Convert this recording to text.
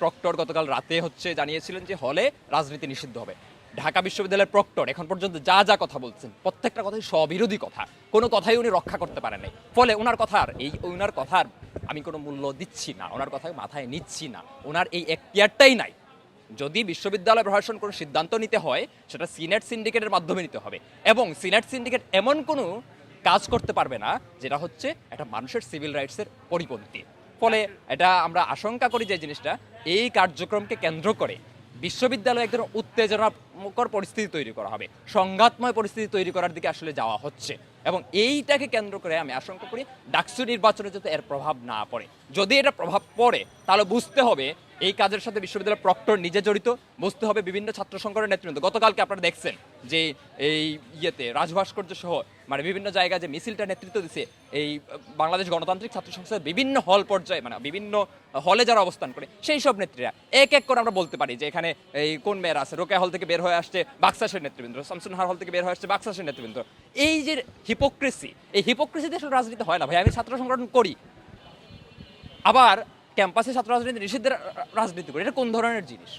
Proctor গতকাল রাতে হচ্ছে জানিয়েছিলেন যে হলে রাজনীতি নিষিদ্ধ হবে। ঢাকা বিশ্ববিদ্যালয়ের প্রক্টর এখন পর্যন্ত যা যা কথা বলছেন, প্রত্যেকটা কথাই স্ববিরোধী কথা। কোনো কথাই উনি রক্ষা করতে পারেন নাই। ফলে ওনার কথার এই ওনার কথার আমি কোনো মূল্য দিচ্ছি না ওনার কথা মাথায় নিচ্ছি না। ওনার এই এখতিয়ারটাই নাই। যদি বিশ্ববিদ্যালয় প্রশাসন কোনো সিদ্ধান্ত নিতে হয়, সেটা সিনেট সিন্ডিকেটের মাধ্যমে নিতে হবে। এবং সিনেট সিন্ডিকেট এমন কোনো কাজ করতে পারবে না, যেটা হচ্ছে একটা মানুষের সিভিল রাইটসের পরিপন্থী। ফলে এটা আমরা আশঙ্কা করি যে জিনিসটা এই কার্যক্রমকে কেন্দ্র করে বিশ্ববিদ্যালয়ে এক ধরনের উত্তেজনাকর পরিস্থিতি তৈরি করা হবে, সংঘাতময় পরিস্থিতি তৈরি করার দিকে আসলে যাওয়া হচ্ছে এবং এইটাকে কেন্দ্র করে আমি আশঙ্কা করি ডাকসু নির্বাচনে যাতে এর প্রভাব না পড়ে। যদি এটা প্রভাব পড়ে, তাহলে বুঝতে হবে এই কাজের সাথে বিশ্ববিদ্যালয়ের প্রক্টর নিজে জড়িত, বুঝতে হবে বিভিন্ন ছাত্র সংগঠনের নেতৃবৃন্দ। গতকালকে আপনারা দেখছেন যে এই ইয়েতে রাজভাস্কর্য সহ মানে বিভিন্ন জায়গায় যে মিছিলটা নেতৃত্ব দিছে, এই বাংলাদেশ গণতান্ত্রিক ছাত্র সংসদের বিভিন্ন হল পর্যায়ে মানে বিভিন্ন হলে যারা অবস্থান করে, সেই সব নেত্রীরা, এক এক করে আমরা বলতে পারি যে এখানে এই কোন মেয়েরা আছে, রোকেয়া হল থেকে বের হয়ে আসছে বাক্সাসের নেতৃবৃন্দ শামসুনহার হল থেকে বের হয়ে আসছে বাক্সাসের নেতৃবৃন্দ। এই যে হিপোক্রেসি এই হিপোক্রেসি আসলে রাজনীতি হয় না ভাই, আমি ছাত্র সংগঠন করি। আবার ক্যাম্পাসে ছাত্র রাজনীতি নিষিদ্ধের রাজনীতি করে। এটা কোন ধরনের জিনিস?